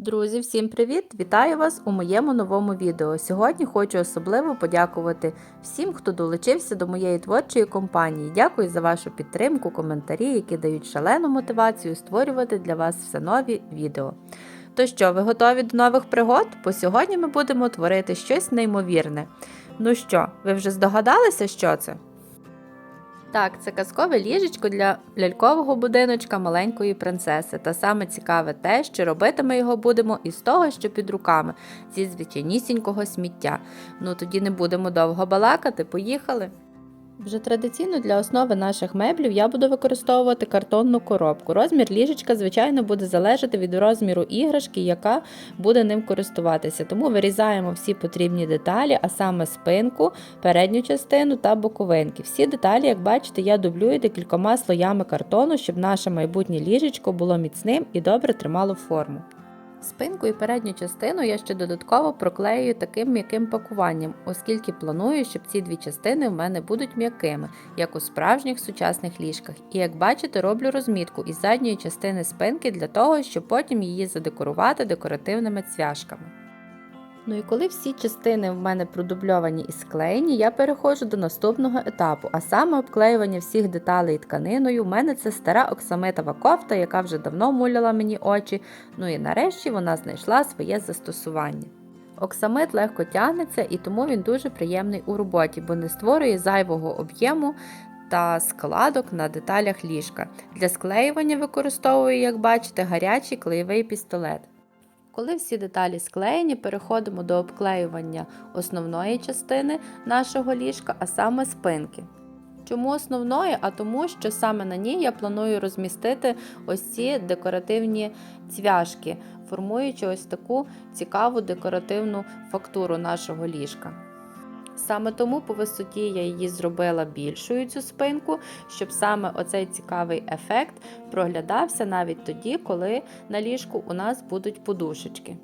Друзі, всім привіт! Вітаю вас у моєму новому відео. Сьогодні хочу особливо подякувати всім, хто долучився до моєї творчої компанії. Дякую за вашу підтримку, коментарі, які дають шалену мотивацію створювати для вас все нові відео. То що, ви готові до нових пригод? Бо сьогодні ми будемо творити щось неймовірне. Ну що, ви вже здогадалися, що це? Так, це казкове ліжечко для лялькового будиночка маленької принцеси. Та саме цікаве те, що робити ми його будемо із того, що під руками, зі звичайнісінького сміття. Ну тоді не будемо довго балакати, поїхали. Вже традиційно для основи наших меблів я буду використовувати картонну коробку. Розмір ліжечка, звичайно, буде залежати від розміру іграшки, яка буде ним користуватися. Тому вирізаємо всі потрібні деталі, а саме спинку, передню частину та боковинки. Всі деталі, як бачите, я дублюю декількома слоями картону, щоб наше майбутнє ліжечко було міцним і добре тримало форму. Спинку і передню частину я ще додатково проклеюю таким м'яким пакуванням, оскільки планую, щоб ці дві частини в мене будуть м'якими, як у справжніх сучасних ліжках. І як бачите, роблю розмітку із задньої частини спинки для того, щоб потім її задекорувати декоративними цвяшками. Ну і коли всі частини в мене продубльовані і склеєні, я переходжу до наступного етапу, а саме обклеювання всіх деталей тканиною. У мене це стара оксамитова кофта, яка вже давно муляла мені очі. Ну і нарешті вона знайшла своє застосування. Оксамит легко тягнеться і тому він дуже приємний у роботі, бо не створює зайвого об'єму та складок на деталях ліжка. Для склеювання використовую, як бачите, гарячий клеєвий пістолет. Коли всі деталі склеєні, переходимо до обклеювання основної частини нашого ліжка, а саме спинки. Чому основної? А тому, що саме на ній я планую розмістити ось ці декоративні цвяшки, формуючи ось таку цікаву декоративну фактуру нашого ліжка. Саме тому по висоті я її зробила більшою цю спинку, щоб саме оцей цікавий ефект проглядався навіть тоді, коли на ліжку у нас будуть подушечки.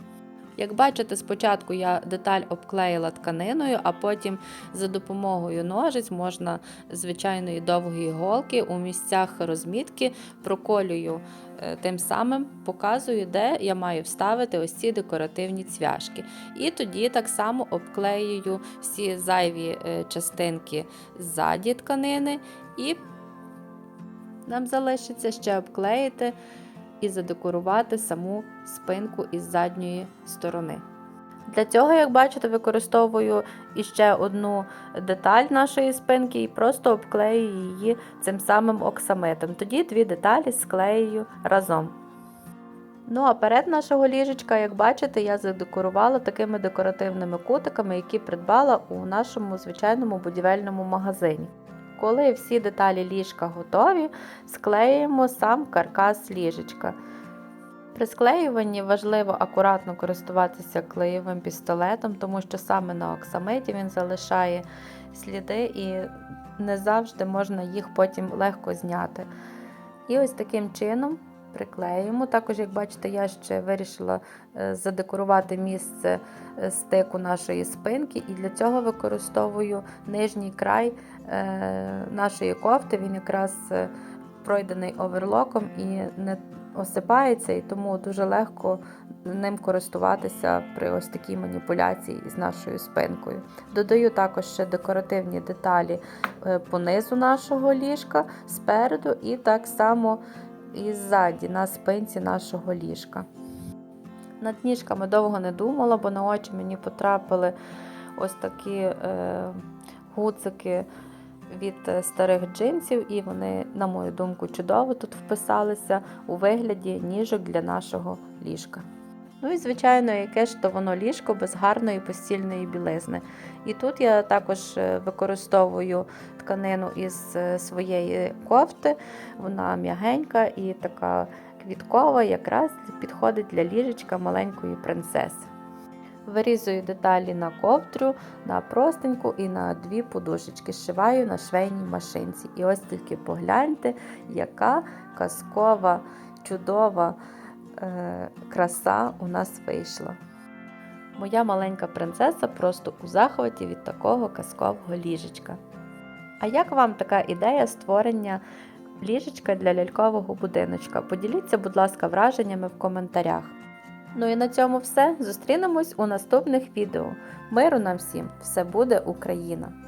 Як бачите, спочатку я деталь обклеїла тканиною, а потім за допомогою ножиць можна звичайної довгої голки у місцях розмітки проколюю е, тим самим показую, де я маю вставити ось ці декоративні цвяшки. І тоді так само обклеюю всі зайві е, частинки ззаді тканини, і нам залишиться ще обклеїти і задекорувати саму спинку із задньої сторони. Для цього, як бачите, використовую іще одну деталь нашої спинки і просто обклею її цим самим оксамитом. Тоді дві деталі склею разом. Ну а перед нашого ліжечка, як бачите, я задекорувала такими декоративними кутиками, які придбала у нашому звичайному будівельному магазині. Коли всі деталі ліжка готові, склеюємо сам каркас ліжечка. При склеюванні важливо акуратно користуватися клеєвим пістолетом, тому що саме на оксамиті він залишає сліди і не завжди можна їх потім легко зняти. І ось таким чином приклеюємо. Також, як бачите, я ще вирішила е, задекорувати місце е, стику нашої спинки, і для цього використовую нижній край е, нашої кофти. Він якраз пройдений оверлоком і не осипається, і тому дуже легко ним користуватися при ось такій маніпуляції із нашою спинкою. Додаю також ще декоративні деталі по низу нашого ліжка спереду, і так само і ззаді на спинці нашого ліжка. Над ніжками довго не думала, бо на очі мені потрапили ось такі е, гуцики від старих джинсів, і вони, на мою думку, чудово тут вписалися у вигляді ніжок для нашого ліжка. Ну і, звичайно, яке ж то воно ліжко без гарної постільної білизни. І тут я також використовую тканину із своєї кофти, вона м'ягенька і така квіткова, якраз підходить для ліжечка маленької принцеси. Вирізую деталі на ковдру, на простеньку і на дві подушечки. Зшиваю на швейній машинці. І ось тільки погляньте, яка казкова, чудова е, краса у нас вийшла. Моя маленька принцеса просто у захваті від такого казкового ліжечка. А як вам така ідея створення ліжечка для лялькового будиночка? Поділіться, будь ласка, враженнями в коментарях. Ну і на цьому все. Зустрінемось у наступних відео. Миру нам всім! Все буде Україна!